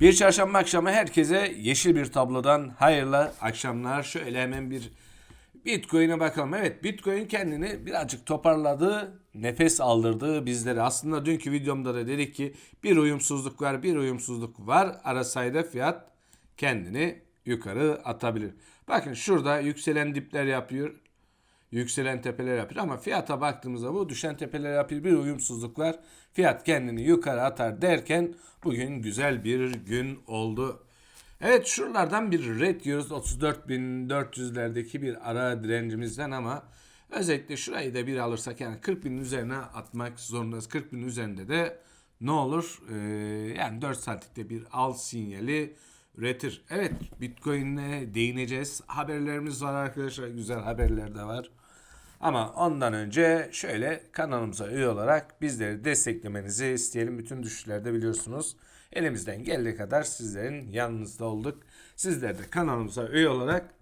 Bir çarşamba akşamı herkese yeşil bir tablodan hayırlı akşamlar. Şöyle hemen bir Bitcoin'e bakalım. Evet Bitcoin kendini birazcık toparladı. Nefes aldırdı bizlere. Aslında dünkü videomda da dedik ki bir uyumsuzluk var bir uyumsuzluk var. Arasayda fiyat kendini yukarı atabilir. Bakın şurada yükselen dipler yapıyor. Yükselen tepeler yapıyor ama fiyata baktığımızda bu düşen tepeler yapıyor. Bir uyumsuzluk var. Fiyat kendini yukarı atar derken bugün güzel bir gün oldu. Evet şuralardan bir red yiyoruz 34.400'lerdeki bir ara direncimizden ama özellikle şurayı da bir alırsak yani 40.000'in üzerine atmak zorundayız. 40.000'in üzerinde de ne olur Ee, yani 4 saatlikte bir al sinyali üretir. Evet Bitcoin'e değineceğiz. Haberlerimiz var arkadaşlar güzel haberler de var. Ama ondan önce şöyle kanalımıza üye olarak bizleri desteklemenizi isteyelim. Bütün düşüşlerde biliyorsunuz elimizden geldiği kadar sizlerin yanınızda olduk. Sizler de kanalımıza üye olarak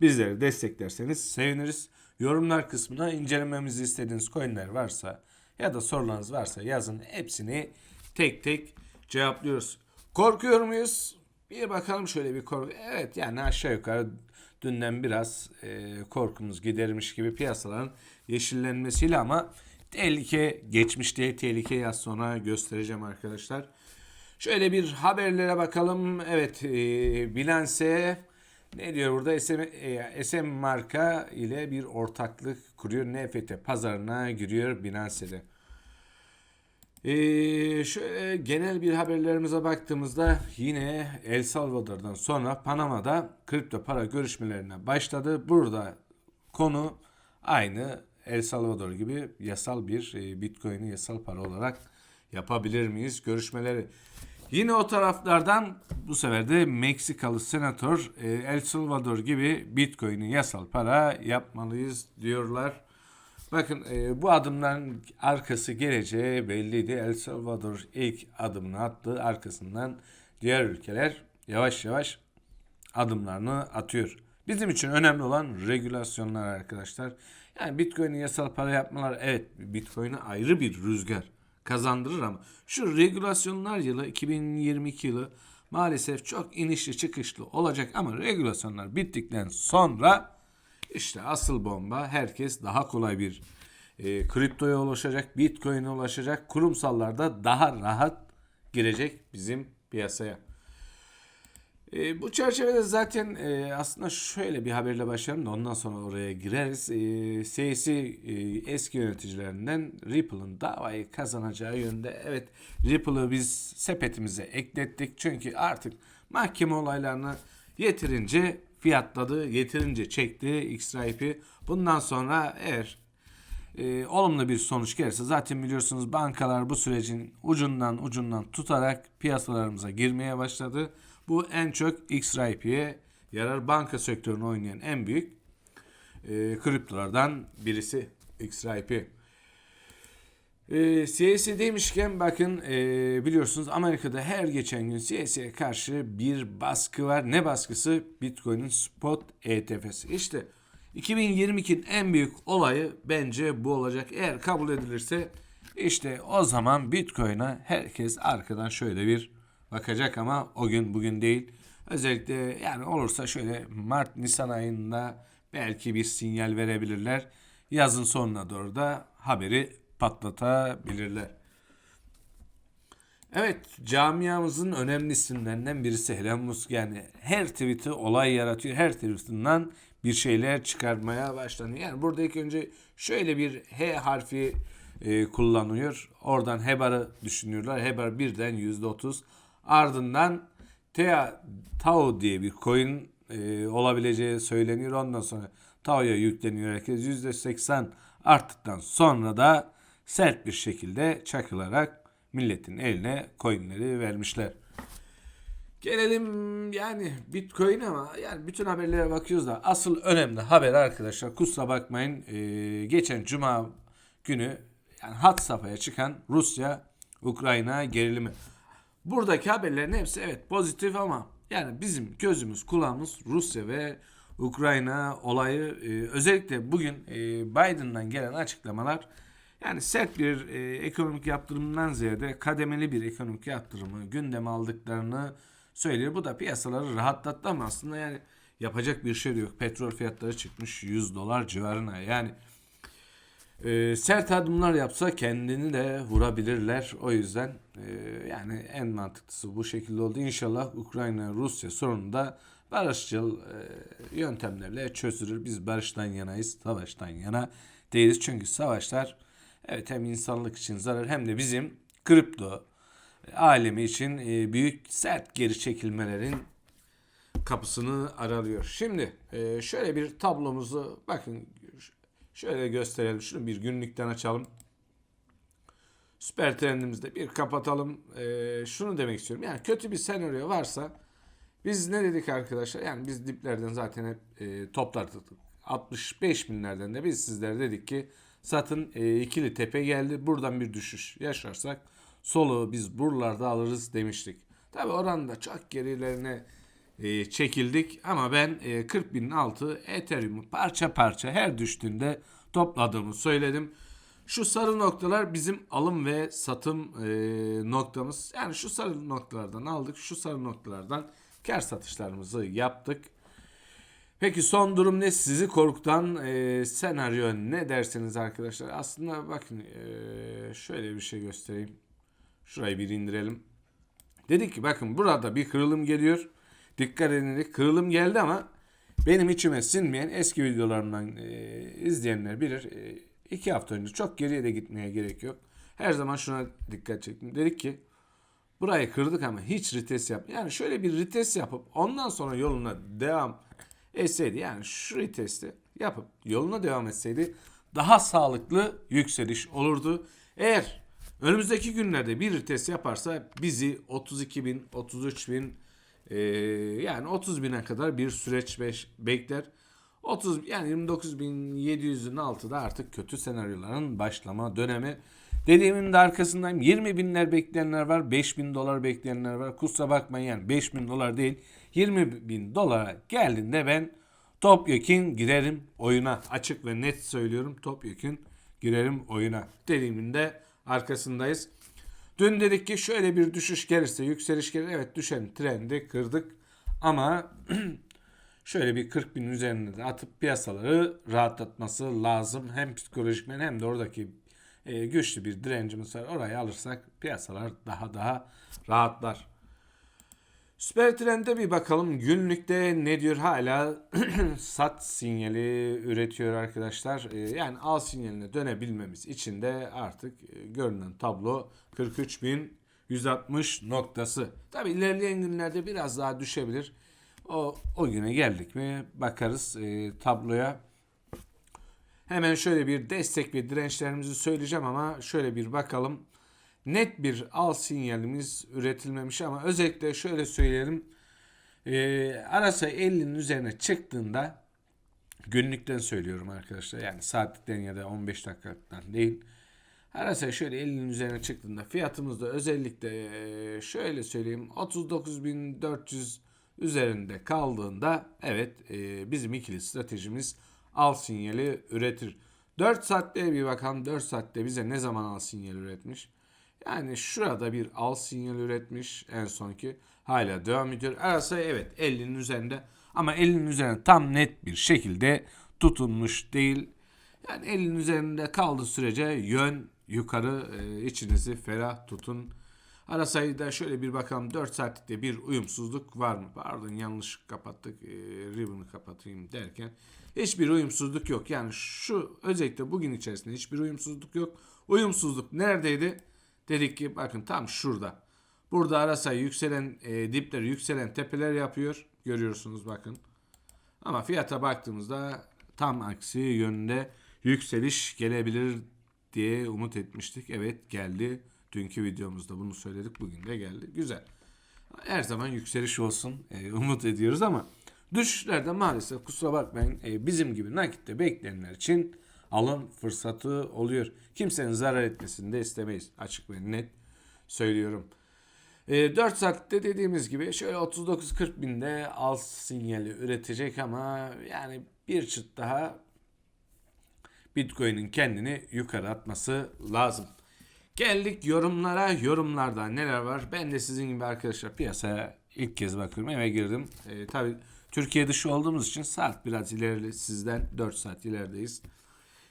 bizleri desteklerseniz seviniriz. Yorumlar kısmına incelememizi istediğiniz coinler varsa ya da sorularınız varsa yazın. Hepsini tek tek cevaplıyoruz. Korkuyor muyuz? Bir bakalım şöyle bir korku. Evet yani aşağı yukarı dünden biraz e, korkumuz gidermiş gibi piyasaların yeşillenmesiyle ama tehlike geçmişte tehlikeyi az sonra göstereceğim arkadaşlar. Şöyle bir haberlere bakalım. Evet e, Binance ne diyor burada SM, e, SM marka ile bir ortaklık kuruyor. NFT pazarına giriyor Binance'de. Ee, şöyle genel bir haberlerimize baktığımızda yine El Salvador'dan sonra Panama'da kripto para görüşmelerine başladı. Burada konu aynı El Salvador gibi yasal bir e, Bitcoin'i yasal para olarak yapabilir miyiz görüşmeleri. Yine o taraflardan bu sefer de Meksikalı senatör e, El Salvador gibi Bitcoin'i yasal para yapmalıyız diyorlar. Bakın e, bu adımların arkası geleceği belliydi. El Salvador ilk adımını attı. Arkasından diğer ülkeler yavaş yavaş adımlarını atıyor. Bizim için önemli olan regülasyonlar arkadaşlar. Yani Bitcoin'i yasal para yapmalar evet Bitcoin'e ayrı bir rüzgar kazandırır ama şu regülasyonlar yılı 2022 yılı maalesef çok inişli çıkışlı olacak ama regülasyonlar bittikten sonra işte asıl bomba herkes daha kolay bir e, kriptoya ulaşacak, bitcoin'e ulaşacak, kurumsallarda daha rahat girecek bizim piyasaya. E, bu çerçevede zaten e, aslında şöyle bir haberle başlayalım da ondan sonra oraya gireriz. E, CSI e, eski yöneticilerinden Ripple'ın davayı kazanacağı yönde. Evet Ripple'ı biz sepetimize eklettik çünkü artık mahkeme olaylarını yeterince fiyatladı, yeterince çekti X-Ripe'i. Bundan sonra eğer e, olumlu bir sonuç gelirse zaten biliyorsunuz bankalar bu sürecin ucundan ucundan tutarak piyasalarımıza girmeye başladı. Bu en çok X-Ripe'ye yarar banka sektörünü oynayan en büyük e, kriptolardan birisi X-Ripe. E, CSI demişken bakın e, biliyorsunuz Amerika'da her geçen gün CSI'ye karşı bir baskı var. Ne baskısı? Bitcoin'in spot ETF'si. İşte 2022'nin en büyük olayı bence bu olacak. Eğer kabul edilirse işte o zaman Bitcoin'e herkes arkadan şöyle bir bakacak ama o gün bugün değil. Özellikle yani olursa şöyle Mart Nisan ayında belki bir sinyal verebilirler. Yazın sonuna doğru da haberi patlatabilirler. Evet camiamızın önemli isimlerinden birisi Elon Musk yani her tweet'i olay yaratıyor. Her tweetinden bir şeyler çıkarmaya başlanıyor. Yani burada ilk önce şöyle bir H harfi e, kullanıyor. Oradan Hebar'ı düşünüyorlar. Hebar birden %30 ardından Tea, Tao diye bir coin e, olabileceği söyleniyor. Ondan sonra Tao'ya yükleniyor herkes. %80 arttıktan sonra da sert bir şekilde çakılarak milletin eline coinleri vermişler. Gelelim yani Bitcoin ama yani bütün haberlere bakıyoruz da asıl önemli haber arkadaşlar kusura bakmayın ee, geçen cuma günü yani hat safhaya çıkan Rusya Ukrayna gerilimi. Buradaki haberlerin hepsi evet pozitif ama yani bizim gözümüz kulağımız Rusya ve Ukrayna olayı e, özellikle bugün e, Biden'dan gelen açıklamalar yani sert bir e, ekonomik yaptırımdan ziyade kademeli bir ekonomik yaptırımı gündeme aldıklarını söylüyor. Bu da piyasaları rahatlattı ama aslında yani yapacak bir şey yok. Petrol fiyatları çıkmış 100 dolar civarına. Yani e, sert adımlar yapsa kendini de vurabilirler. O yüzden e, yani en mantıklısı bu şekilde oldu. İnşallah Ukrayna-Rusya sorununda barışçıl e, yöntemlerle çözülür. Biz barıştan yanayız, savaştan yana değiliz. Çünkü savaşlar evet hem insanlık için zarar hem de bizim kripto alemi için e, büyük sert geri çekilmelerin kapısını aralıyor. Şimdi e, şöyle bir tablomuzu bakın şöyle gösterelim. Şunu bir günlükten açalım. Süper trendimizde bir kapatalım. E, şunu demek istiyorum. Yani kötü bir senaryo varsa biz ne dedik arkadaşlar? Yani biz diplerden zaten hep e, toplardık. 65 binlerden de biz sizlere dedik ki satın e, ikili tepe geldi. Buradan bir düşüş yaşarsak soluğu biz buralarda alırız demiştik. Tabi oranda çok gerilerine e, çekildik ama ben e, 40 binin altı Ethereum'u parça parça her düştüğünde topladığımı söyledim. Şu sarı noktalar bizim alım ve satım e, noktamız. Yani şu sarı noktalardan aldık. Şu sarı noktalardan kar satışlarımızı yaptık. Peki son durum ne? Sizi korkutan e, senaryo ne dersiniz arkadaşlar? Aslında bakın e, şöyle bir şey göstereyim. Şurayı bir indirelim. Dedik ki bakın burada bir kırılım geliyor. Dikkat edin kırılım geldi ama benim içime sinmeyen eski videolarımdan e, izleyenler bilir. E, iki hafta önce çok geriye de gitmeye gerek yok. Her zaman şuna dikkat çektim. Dedik ki burayı kırdık ama hiç rites yap. Yani şöyle bir rites yapıp ondan sonra yoluna devam etseydi yani şu retesti yapıp yoluna devam etseydi daha sağlıklı yükseliş olurdu. Eğer önümüzdeki günlerde bir retest yaparsa bizi 32 bin, 33 bin ee, yani 30 bine kadar bir süreç beş, bekler. 30 yani 29.700'ün altında artık kötü senaryoların başlama dönemi. Dediğimin de arkasındayım. 20 binler bekleyenler var. 5 bin dolar bekleyenler var. Kusura bakmayın yani 5 bin dolar değil. 20 bin dolara geldiğinde ben topyekun girerim oyuna. Açık ve net söylüyorum. Topyekun girerim oyuna. Dediğimin de arkasındayız. Dün dedik ki şöyle bir düşüş gelirse yükseliş gelir. Evet düşen trendi kırdık. Ama şöyle bir 40 bin üzerinde de atıp piyasaları rahatlatması lazım. Hem psikolojikmen hem de oradaki e, güçlü bir direncimiz var. Orayı alırsak piyasalar daha daha rahatlar. Süper Trend'e bir bakalım. Günlükte ne diyor? Hala sat sinyali üretiyor arkadaşlar. Ee, yani al sinyaline dönebilmemiz için de artık e, görünen tablo 43.160 noktası. Tabi ilerleyen günlerde biraz daha düşebilir. O, o güne geldik mi bakarız e, tabloya. Hemen şöyle bir destek ve dirençlerimizi söyleyeceğim ama şöyle bir bakalım net bir al sinyalimiz üretilmemiş ama özellikle şöyle söyleyelim. E, arasa 50'nin üzerine çıktığında günlükten söylüyorum arkadaşlar. Yani saatlikten ya da 15 dakikadan değil. Arasa şöyle 50'nin üzerine çıktığında fiyatımızda özellikle e, şöyle söyleyeyim 39.400 üzerinde kaldığında evet e, bizim ikili stratejimiz al sinyali üretir. 4 saatte bir bakalım 4 saatte bize ne zaman al sinyali üretmiş? Yani şurada bir al sinyal üretmiş en sonki. Hala devam ediyor. Arası evet 50'nin üzerinde ama 50'nin üzerinde tam net bir şekilde tutunmuş değil. Yani 50'nin üzerinde kaldığı sürece yön yukarı e, içinizi ferah tutun. Ara sayıda şöyle bir bakalım 4 saatlikte bir uyumsuzluk var mı? Pardon yanlış kapattık. E, ribbon'ı kapatayım derken. Hiçbir uyumsuzluk yok. Yani şu özellikle bugün içerisinde hiçbir uyumsuzluk yok. Uyumsuzluk neredeydi? Dedik ki bakın tam şurada. Burada arasa yükselen e, dipler yükselen tepeler yapıyor. Görüyorsunuz bakın. Ama fiyata baktığımızda tam aksi yönde yükseliş gelebilir diye umut etmiştik. Evet geldi. Dünkü videomuzda bunu söyledik. Bugün de geldi. Güzel. Her zaman yükseliş olsun. E, umut ediyoruz ama düşüşlerde maalesef kusura bakmayın e, bizim gibi nakitte bekleyenler için alım fırsatı oluyor. Kimsenin zarar etmesini de istemeyiz. Açık ve net söylüyorum. E, 4 saatte dediğimiz gibi şöyle 39-40 binde al sinyali üretecek ama yani bir çıt daha Bitcoin'in kendini yukarı atması lazım. Geldik yorumlara. Yorumlarda neler var? Ben de sizin gibi arkadaşlar piyasaya ilk kez bakıyorum eve girdim. E, tabii Türkiye dışı olduğumuz için saat biraz ileride sizden 4 saat ilerideyiz.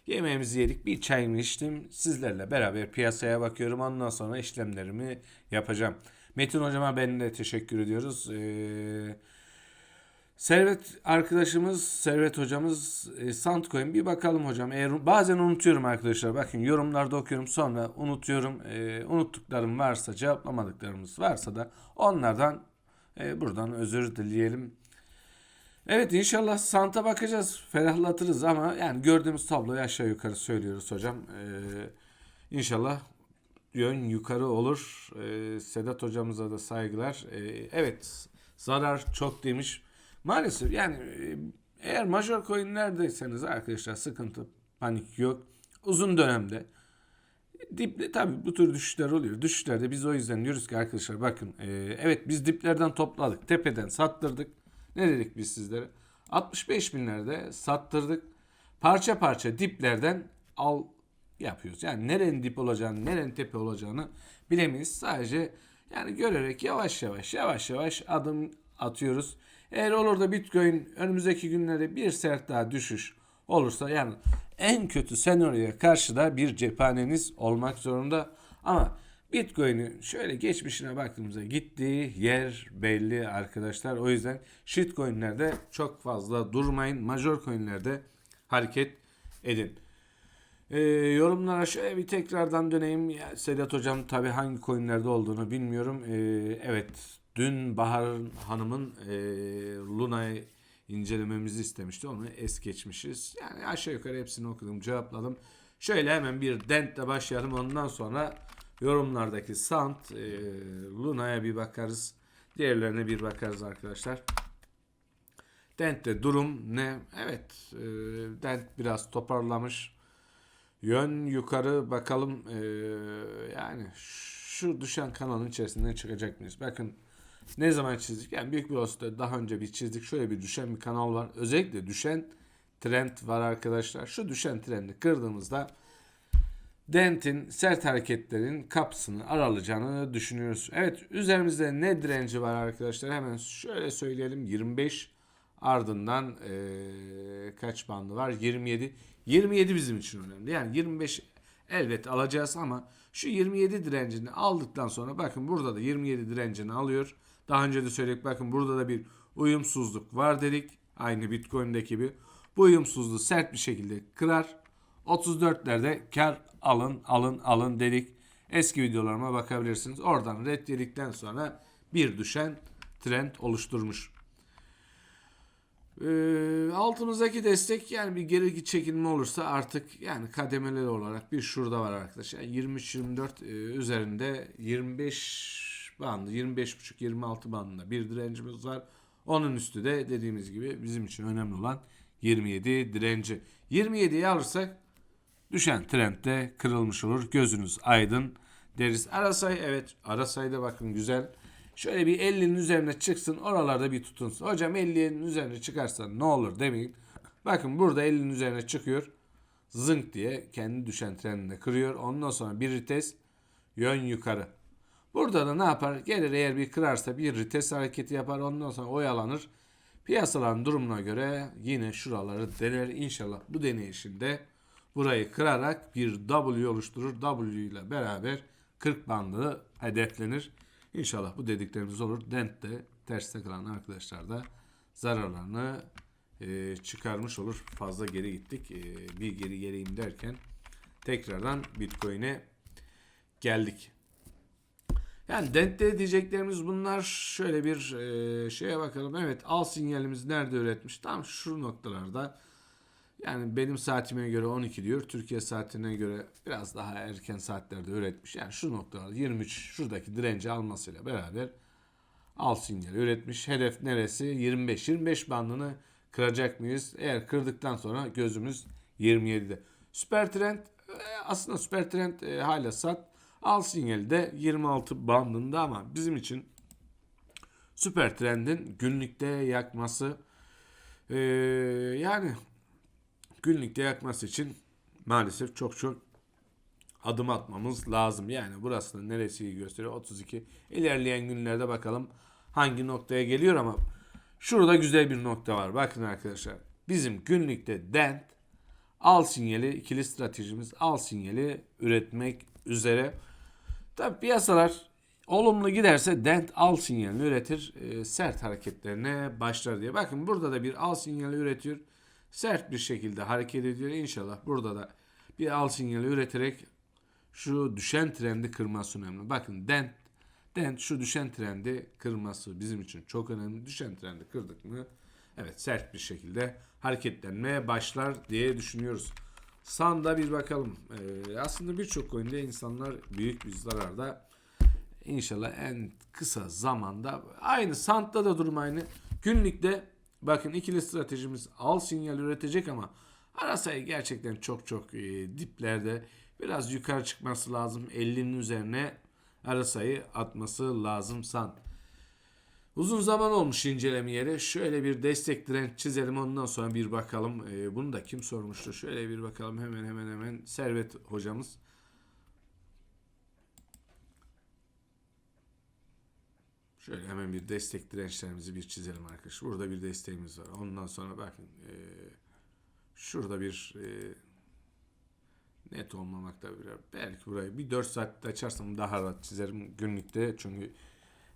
Yemeğimizi yedik bir çayımı içtim. Sizlerle beraber piyasaya bakıyorum. Ondan sonra işlemlerimi yapacağım. Metin hocama ben de teşekkür ediyoruz. Ee, Servet arkadaşımız, Servet hocamız e, Sandcoin bir bakalım hocam. Eğer bazen unutuyorum arkadaşlar. Bakın yorumlarda okuyorum sonra unutuyorum. E, unuttuklarım varsa, cevaplamadıklarımız varsa da onlardan e, buradan özür dileyelim. Evet inşallah Sant'a bakacağız. Ferahlatırız ama yani gördüğümüz tabloyu aşağı yukarı söylüyoruz hocam. Ee, inşallah yön yukarı olur. Ee, Sedat hocamıza da saygılar. Ee, evet zarar çok demiş. Maalesef yani e, eğer major coinlerdeyseniz arkadaşlar sıkıntı panik yok. Uzun dönemde Diple tabii bu tür düşüşler oluyor. Düşüşlerde biz o yüzden diyoruz ki arkadaşlar bakın e, evet biz diplerden topladık. Tepeden sattırdık. Ne dedik biz sizlere? 65 binlerde sattırdık. Parça parça diplerden al yapıyoruz. Yani nerenin dip olacağını, nerenin tepe olacağını bilemeyiz. Sadece yani görerek yavaş yavaş yavaş yavaş adım atıyoruz. Eğer olur da Bitcoin önümüzdeki günlerde bir sert daha düşüş olursa yani en kötü senaryoya karşı da bir cephaneniz olmak zorunda. Ama Bitcoin'in şöyle geçmişine baktığımızda gittiği yer belli arkadaşlar. O yüzden shitcoin'lerde çok fazla durmayın. Major coin'lerde hareket edin. Ee, yorumlara şöyle bir tekrardan döneyim. Ya, Sedat Hocam tabi hangi coinlerde olduğunu bilmiyorum. Ee, evet dün Bahar Hanım'ın e, Luna'yı incelememizi istemişti. Onu es geçmişiz. Yani aşağı yukarı hepsini okudum cevapladım. Şöyle hemen bir dentle başlayalım. Ondan sonra yorumlardaki Sant, e, Luna'ya bir bakarız. Diğerlerine bir bakarız arkadaşlar. Dent'te durum ne? Evet, e, Dent biraz toparlamış. Yön yukarı bakalım. E, yani şu düşen kanalın içerisinden çıkacak mıyız? Bakın ne zaman çizdik? Yani büyük bir olasılıkla daha önce bir çizdik. Şöyle bir düşen bir kanal var. Özellikle düşen trend var arkadaşlar. Şu düşen trendi kırdığımızda Dent'in sert hareketlerin kapısını aralayacağını düşünüyoruz. Evet üzerimizde ne direnci var arkadaşlar? Hemen şöyle söyleyelim. 25 ardından ee, kaç bandı var? 27. 27 bizim için önemli. Yani 25 elbet alacağız ama şu 27 direncini aldıktan sonra bakın burada da 27 direncini alıyor. Daha önce de söyledik bakın burada da bir uyumsuzluk var dedik. Aynı Bitcoin'deki gibi. Bu uyumsuzluğu sert bir şekilde kırar. 34'lerde kar alın alın alın dedik. Eski videolarıma bakabilirsiniz. Oradan red dedikten sonra bir düşen trend oluşturmuş. Ee, altımızdaki destek yani bir geri çekilme olursa artık yani kademeli olarak bir şurada var arkadaşlar. Yani 23-24 e, üzerinde 25 bandı 25.5-26 bandında bir direncimiz var. Onun üstü de dediğimiz gibi bizim için önemli olan 27 direnci. 27'yi alırsak düşen trendde kırılmış olur. Gözünüz aydın deriz. Arasay evet Arasay'da bakın güzel. Şöyle bir 50'nin üzerine çıksın oralarda bir tutunsun. Hocam 50'nin üzerine çıkarsa ne olur demeyin. Bakın burada 50'nin üzerine çıkıyor. Zınk diye kendi düşen trendini kırıyor. Ondan sonra bir rites yön yukarı. Burada da ne yapar? Gelir eğer bir kırarsa bir rites hareketi yapar. Ondan sonra oyalanır. Piyasaların durumuna göre yine şuraları dener. İnşallah bu deneyişinde burayı kırarak bir W oluşturur. W ile beraber 40 bandı hedeflenir. İnşallah bu dediklerimiz olur. Dent de terste kalan arkadaşlar da zararlarını e, çıkarmış olur. Fazla geri gittik. E, bir geri geleyim derken tekrardan Bitcoin'e geldik. Yani dentte diyeceklerimiz bunlar. Şöyle bir e, şeye bakalım. Evet al sinyalimiz nerede üretmiş? Tam şu noktalarda. Yani benim saatime göre 12 diyor. Türkiye saatine göre biraz daha erken saatlerde üretmiş. Yani şu noktalarda 23 şuradaki direnci almasıyla beraber al sinyali üretmiş. Hedef neresi? 25. 25 bandını kıracak mıyız? Eğer kırdıktan sonra gözümüz 27'de. Süper trend e, aslında süper trend e, hala sat. Al sinyali de 26 bandında ama bizim için süper trendin günlükte yakması e, yani günlükte yakması için maalesef çok çok adım atmamız lazım. Yani burası da neresi gösteriyor? 32. İlerleyen günlerde bakalım hangi noktaya geliyor ama şurada güzel bir nokta var. Bakın arkadaşlar. Bizim günlükte dent al sinyali ikili stratejimiz al sinyali üretmek üzere. Tabi piyasalar olumlu giderse dent al sinyalini üretir. e, sert hareketlerine başlar diye. Bakın burada da bir al sinyali üretiyor. Sert bir şekilde hareket ediyor. İnşallah burada da bir al sinyali üreterek şu düşen trendi kırması önemli. Bakın dent dent şu düşen trendi kırması bizim için çok önemli. Düşen trendi kırdık mı evet sert bir şekilde hareketlenmeye başlar diye düşünüyoruz. Sanda bir bakalım. Ee, aslında birçok oyunda insanlar büyük bir zararda İnşallah en kısa zamanda aynı Sand'da da durum aynı. Günlükte bakın ikili stratejimiz al sinyal üretecek ama ara sayı gerçekten çok çok e, diplerde biraz yukarı çıkması lazım. 50'nin üzerine ara sayı atması lazım Sand. Uzun zaman olmuş incelemeyeli. Şöyle bir destek direnç çizelim ondan sonra bir bakalım. E, bunu da kim sormuştu? Şöyle bir bakalım hemen hemen hemen Servet hocamız. Şöyle hemen bir destek dirençlerimizi bir çizelim arkadaşlar. Burada bir desteğimiz var. Ondan sonra bakın e, şurada bir e, net olmamakta biraz. Belki burayı bir 4 saatte açarsam daha rahat çizerim günlükte. Çünkü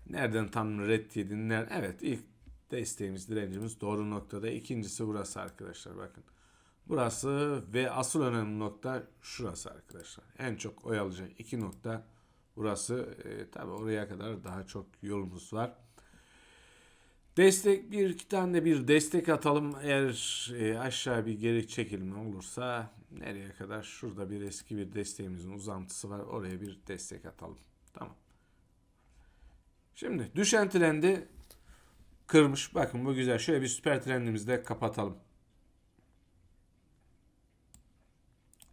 nereden tam red yedin? Evet ilk desteğimiz direncimiz doğru noktada. İkincisi burası arkadaşlar bakın. Burası ve asıl önemli nokta şurası arkadaşlar. En çok oy alacak iki nokta burası. E, tabi oraya kadar daha çok yolumuz var. Destek bir iki tane bir destek atalım. Eğer e, aşağı bir geri çekilme olursa nereye kadar? Şurada bir eski bir desteğimizin uzantısı var. Oraya bir destek atalım. Tamam. Şimdi düşen trendi kırmış. Bakın bu güzel. Şöyle bir süper trendimizi de kapatalım.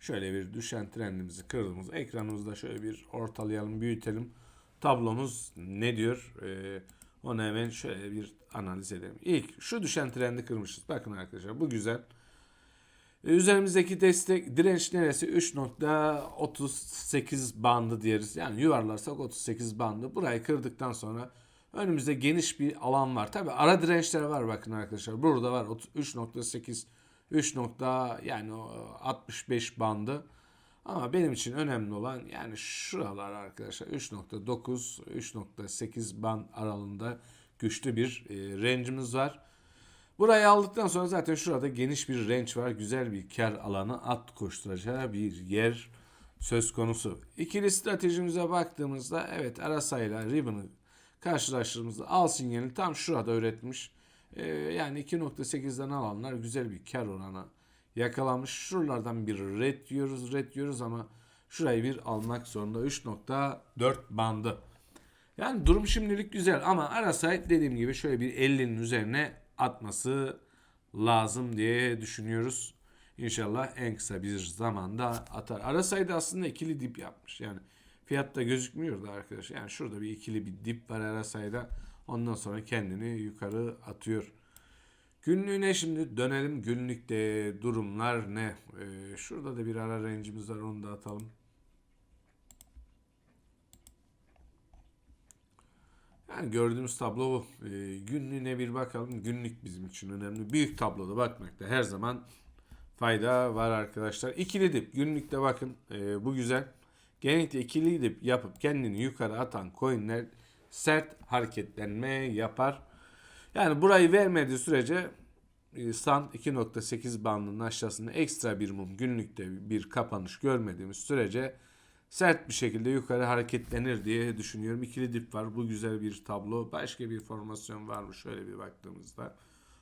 Şöyle bir düşen trendimizi kırdığımız ekranımızda şöyle bir ortalayalım, büyütelim. Tablomuz ne diyor? Ee, onu hemen şöyle bir analiz edelim. İlk şu düşen trendi kırmışız. Bakın arkadaşlar bu güzel. Ee, üzerimizdeki destek direnç neresi? 3.38 bandı diyoruz. Yani yuvarlarsak 38 bandı. Burayı kırdıktan sonra önümüzde geniş bir alan var. Tabi ara dirençler var bakın arkadaşlar. Burada var 3.8 3 nokta yani o 65 bandı. Ama benim için önemli olan yani şuralar arkadaşlar 3.9 3.8 band aralığında güçlü bir e, range'imiz var. Burayı aldıktan sonra zaten şurada geniş bir range var. Güzel bir kar alanı at koşturacağı bir yer söz konusu. İkili stratejimize baktığımızda evet Arasa'yla Ribbon'ı karşılaştırdığımızda al sinyalini tam şurada üretmiş. Ee, yani 2.8'den alanlar güzel bir kar oranı yakalamış. Şuralardan bir red diyoruz, red diyoruz ama şurayı bir almak zorunda. 3.4 bandı. Yani durum şimdilik güzel ama Arasay dediğim gibi şöyle bir 50'nin üzerine atması lazım diye düşünüyoruz. İnşallah en kısa bir zamanda atar. Arasay'da aslında ikili dip yapmış. Yani fiyatta gözükmüyordu arkadaşlar. Yani şurada bir ikili bir dip var Arasay'da. Ondan sonra kendini yukarı atıyor. Günlüğüne şimdi dönelim. Günlükte durumlar ne? Ee, şurada da bir ara range'imiz var. Onu da atalım. Yani gördüğümüz tablo bu. Ee, günlüğüne bir bakalım. Günlük bizim için önemli. Büyük tabloda bakmakta her zaman fayda var arkadaşlar. İkili dip. Günlükte bakın. Ee, bu güzel. Genellikle ikili dip yapıp kendini yukarı atan coinler sert hareketlenme yapar. Yani burayı vermediği sürece e, SAN 2.8 bandının aşağısında ekstra bir mum günlükte bir kapanış görmediğimiz sürece sert bir şekilde yukarı hareketlenir diye düşünüyorum. İkili dip var. Bu güzel bir tablo. Başka bir formasyon var mı? Şöyle bir baktığımızda.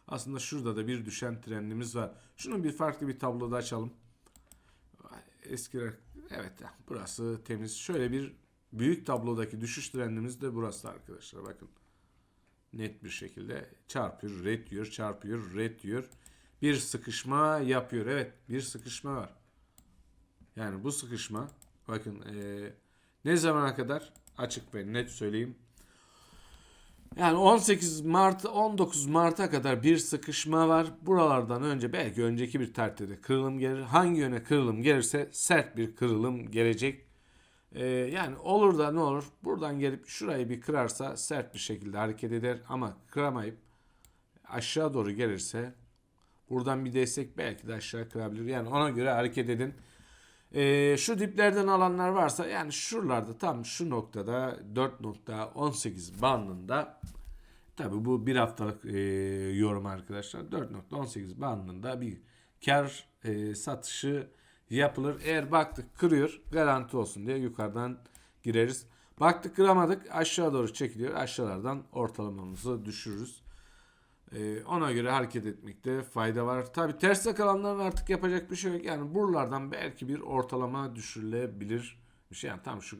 Aslında şurada da bir düşen trendimiz var. Şunu bir farklı bir tabloda açalım. Eski evet burası temiz. Şöyle bir büyük tablodaki düşüş trendimiz de burası arkadaşlar. Bakın net bir şekilde çarpıyor, red diyor, çarpıyor, red diyor. Bir sıkışma yapıyor. Evet bir sıkışma var. Yani bu sıkışma bakın ee, ne zamana kadar açık ve net söyleyeyim. Yani 18 Mart 19 Mart'a kadar bir sıkışma var. Buralardan önce belki önceki bir tarihte kırılım gelir. Hangi yöne kırılım gelirse sert bir kırılım gelecek. Ee, yani olur da ne olur buradan gelip şurayı bir kırarsa sert bir şekilde hareket eder ama kıramayıp aşağı doğru gelirse buradan bir destek belki de aşağı kırabilir. Yani ona göre hareket edin. Ee, şu diplerden alanlar varsa yani şuralarda tam şu noktada 4.18 bandında tabi bu bir haftalık e, yorum arkadaşlar 4.18 bandında bir kar e, satışı yapılır. Eğer baktık kırıyor garanti olsun diye yukarıdan gireriz. Baktık kıramadık aşağı doğru çekiliyor. Aşağılardan ortalamamızı düşürürüz. Ee, ona göre hareket etmekte fayda var. Tabi terste kalanların artık yapacak bir şey yok. Yani buralardan belki bir ortalama düşürülebilir. Bir şey yani tam şu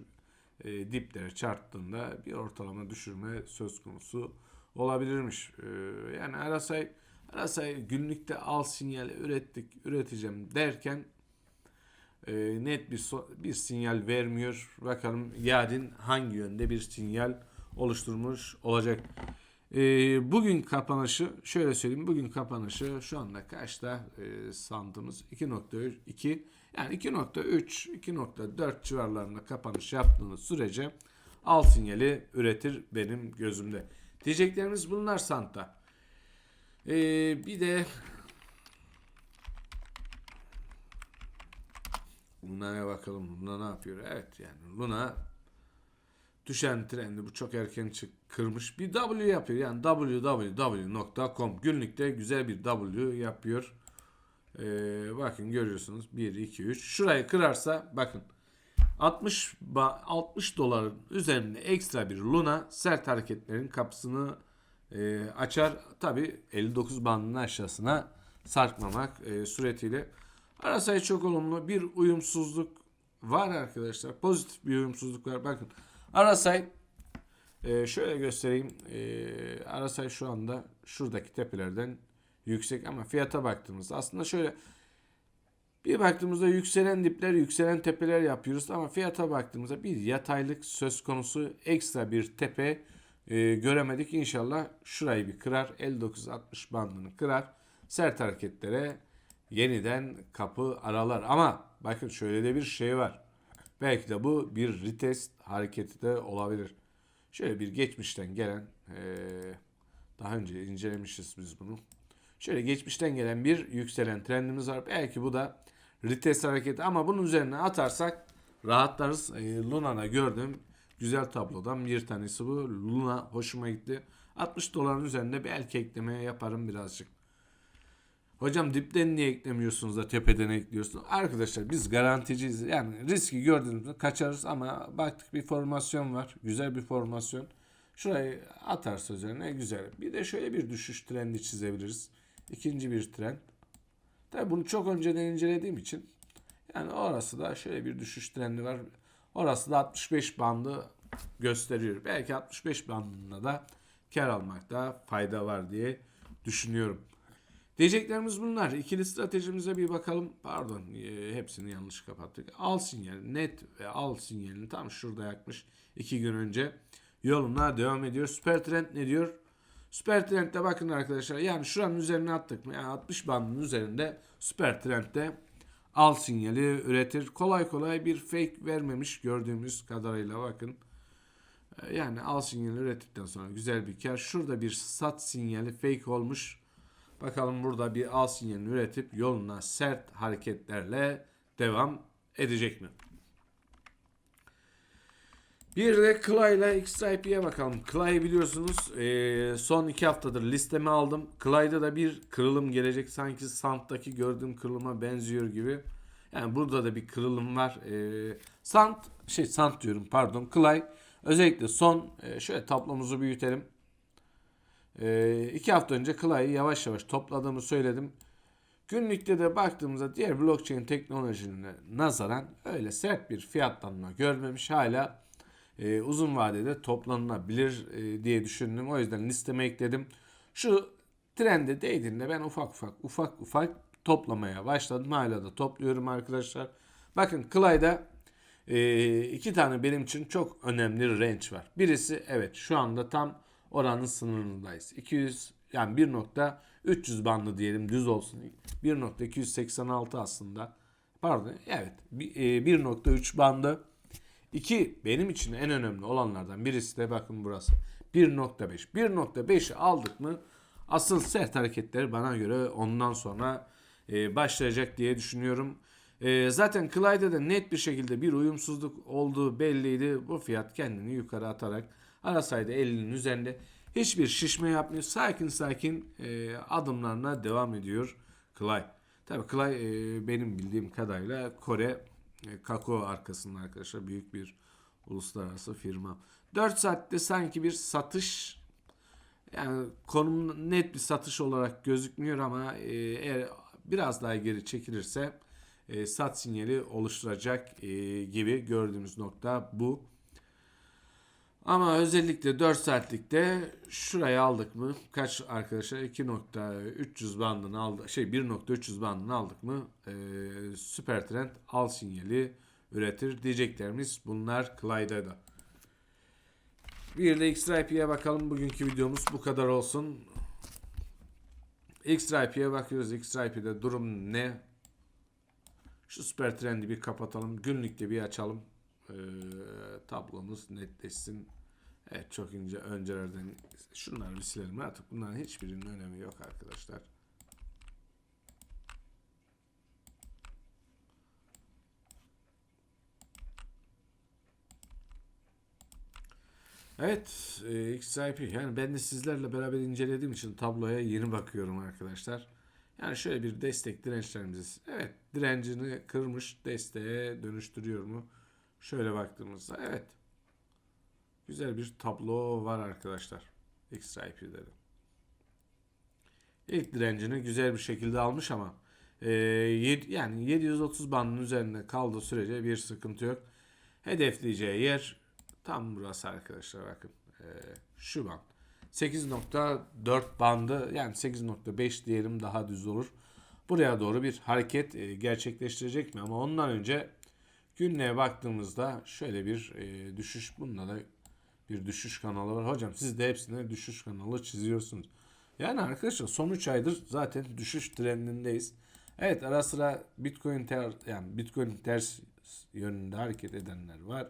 e, diplere çarptığında bir ortalama düşürme söz konusu olabilirmiş. Ee, yani Arasay Arasay günlükte al sinyal ürettik, üreteceğim derken e, net bir so- bir sinyal vermiyor. Bakalım yarın hangi yönde bir sinyal oluşturmuş olacak. E, bugün kapanışı şöyle söyleyeyim. Bugün kapanışı şu anda kaçta e, sandığımız 2.2 yani 2.3 2.4 civarlarında kapanış yaptığınız sürece al sinyali üretir benim gözümde. Diyeceklerimiz bunlar Santa. E, bir de Luna'ya bakalım. Luna ne yapıyor? Evet yani Luna düşen trendi bu çok erken çık kırmış bir W yapıyor. Yani www.com günlükte güzel bir W yapıyor. Ee, bakın görüyorsunuz 1 2 3 şurayı kırarsa bakın 60 ba- 60 doların üzerinde ekstra bir Luna sert hareketlerin kapısını e, açar. Tabi 59 bandının aşağısına sarkmamak e, suretiyle. Arasay çok olumlu bir uyumsuzluk var arkadaşlar. Pozitif bir uyumsuzluk var. Bakın Arasay e, şöyle göstereyim. E, Arasay şu anda şuradaki tepelerden yüksek ama fiyata baktığımızda aslında şöyle bir baktığımızda yükselen dipler, yükselen tepeler yapıyoruz ama fiyata baktığımızda bir yataylık söz konusu ekstra bir tepe e, göremedik. İnşallah şurayı bir kırar. 59-60 bandını kırar. Sert hareketlere yeniden kapı aralar. Ama bakın şöyle de bir şey var. Belki de bu bir retest hareketi de olabilir. Şöyle bir geçmişten gelen eee, daha önce incelemişiz biz bunu. Şöyle geçmişten gelen bir yükselen trendimiz var. Belki bu da retest hareketi ama bunun üzerine atarsak rahatlarız. E, Luna'da gördüğüm güzel tablodan bir tanesi bu. Luna hoşuma gitti. 60 doların üzerinde belki eklemeye yaparım birazcık. Hocam dipten niye eklemiyorsunuz da tepeden ekliyorsunuz? Arkadaşlar biz garanticiyiz. Yani riski gördüğümüzde kaçarız ama baktık bir formasyon var. Güzel bir formasyon. Şurayı atarsa üzerine güzel. Bir de şöyle bir düşüş trendi çizebiliriz. İkinci bir trend. Tabi bunu çok önceden incelediğim için yani orası da şöyle bir düşüş trendi var. Orası da 65 bandı gösteriyor. Belki 65 bandında da kar almakta fayda var diye düşünüyorum. Diyeceklerimiz bunlar. İkili stratejimize bir bakalım. Pardon e, hepsini yanlış kapattık. Al sinyal net ve al sinyalini tam şurada yakmış. iki gün önce yoluna devam ediyor. Süper trend ne diyor? Süper trendde bakın arkadaşlar yani şuranın üzerine attık mı? Yani 60 bandının üzerinde süper trendde al sinyali üretir. Kolay kolay bir fake vermemiş gördüğümüz kadarıyla bakın. E, Yani al sinyali ürettikten sonra güzel bir kar. Şurada bir sat sinyali fake olmuş. Bakalım burada bir al sinyalini üretip yoluna sert hareketlerle devam edecek mi? Bir de Clay ile XIP'ye bakalım. Clay biliyorsunuz eee, son iki haftadır listeme aldım. Clay'da da bir kırılım gelecek. Sanki Sant'taki gördüğüm kırılıma benziyor gibi. Yani burada da bir kırılım var. Eee Sant, şey Sant diyorum pardon. Clay özellikle son eee, şöyle tablomuzu büyütelim. Ee, iki hafta önce Clay'ı yavaş yavaş topladığımı söyledim. Günlükte de baktığımızda diğer blockchain teknolojilerine nazaran öyle sert bir fiyatlanma görmemiş. Hala e, uzun vadede toplanılabilir e, diye düşündüm. O yüzden listeme ekledim. Şu trende değdiğinde ben ufak ufak ufak ufak toplamaya başladım. Hala da topluyorum arkadaşlar. Bakın Clay'da e, iki tane benim için çok önemli range var. Birisi evet şu anda tam oranın sınırındayız. 200 yani 1.300 bandı diyelim düz olsun. 1.286 aslında. Pardon evet bir- e, 1.3 bandı. İki benim için en önemli olanlardan birisi de bakın burası. 1.5. 1.5'i aldık mı asıl sert hareketler bana göre ondan sonra e, başlayacak diye düşünüyorum. E, zaten Clyde'de de net bir şekilde bir uyumsuzluk olduğu belliydi. Bu fiyat kendini yukarı atarak arasaydı 50'nin üzerinde hiçbir şişme yapmıyor. Sakin sakin e, adımlarına devam ediyor Clyde. Tabii Clyde e, benim bildiğim kadarıyla Kore e, Kakao arkasında arkadaşlar büyük bir uluslararası firma. 4 saatte sanki bir satış yani konum net bir satış olarak gözükmüyor ama e, eğer biraz daha geri çekilirse e, sat sinyali oluşturacak e, gibi gördüğümüz nokta bu. Ama özellikle 4 saatlikte şurayı aldık mı? Kaç arkadaşlar? 2.300 bandını aldı. Şey 1.300 bandını aldık mı? E, süper trend al sinyali üretir diyeceklerimiz bunlar Clyde'a da. Bir de XRP'ye bakalım. Bugünkü videomuz bu kadar olsun. XRP'ye bakıyoruz. XRP'de durum ne? Şu süper trendi bir kapatalım. Günlükte bir açalım. Ee, tablomuz netleşsin. Evet çok ince öncelerden şunları bir silelim. Artık bunların hiçbirinin önemi yok arkadaşlar. Evet, e, XIP. Yani ben de sizlerle beraber incelediğim için tabloya yeni bakıyorum arkadaşlar. Yani şöyle bir destek dirençlerimiz. Evet, direncini kırmış, desteğe dönüştürüyor mu? Şöyle baktığımızda evet. Güzel bir tablo var arkadaşlar. XIP'de de. İlk direncini güzel bir şekilde almış ama e, yed- yani 730 bandının üzerinde kaldığı sürece bir sıkıntı yok. Hedefleyeceği yer Tam burası arkadaşlar bakın. Ee, şu band. 8.4 bandı yani 8.5 diyelim daha düz olur. Buraya doğru bir hareket e, gerçekleştirecek mi? Ama ondan önce günlüğe baktığımızda şöyle bir e, düşüş. Bunda da bir düşüş kanalı var. Hocam siz de hepsine düşüş kanalı çiziyorsunuz. Yani arkadaşlar son 3 aydır zaten düşüş trendindeyiz. Evet ara sıra Bitcoin ter, yani Bitcoin ters yönünde hareket edenler var.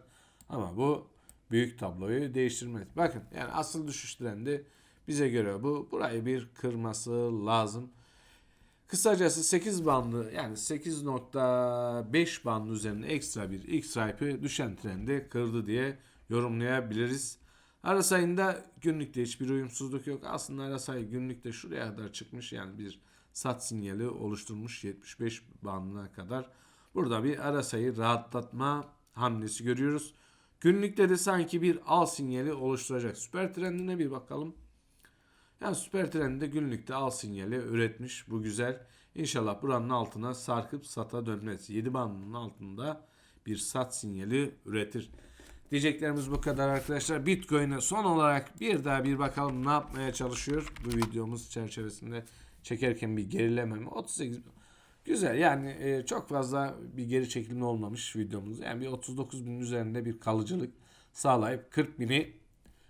Ama bu büyük tabloyu değiştirmez. Bakın yani asıl düşüş trendi bize göre bu. Burayı bir kırması lazım. Kısacası 8 bandı yani 8.5 bandı üzerine ekstra bir X-Ripe'ı düşen trendi kırdı diye yorumlayabiliriz. Ara sayında günlükte hiçbir uyumsuzluk yok. Aslında ara sayı günlükte şuraya kadar çıkmış yani bir sat sinyali oluşturmuş 75 bandına kadar. Burada bir ara sayı rahatlatma hamlesi görüyoruz. Günlükte de sanki bir al sinyali oluşturacak. Süper trendine bir bakalım. Yani süper trendde günlükte al sinyali üretmiş. Bu güzel. İnşallah buranın altına sarkıp sata dönmez. 7 bandının altında bir sat sinyali üretir. Diyeceklerimiz bu kadar arkadaşlar. Bitcoin'e son olarak bir daha bir bakalım ne yapmaya çalışıyor. Bu videomuz çerçevesinde çekerken bir gerileme mi? 38 Güzel yani e, çok fazla bir geri çekilme olmamış videomuz. Yani bir 39 bin üzerinde bir kalıcılık sağlayıp 40 bini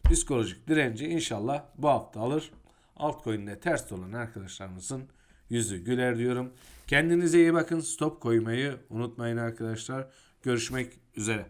psikolojik direnci inşallah bu hafta alır. Altcoin'de ters olan arkadaşlarımızın yüzü güler diyorum. Kendinize iyi bakın. Stop koymayı unutmayın arkadaşlar. Görüşmek üzere.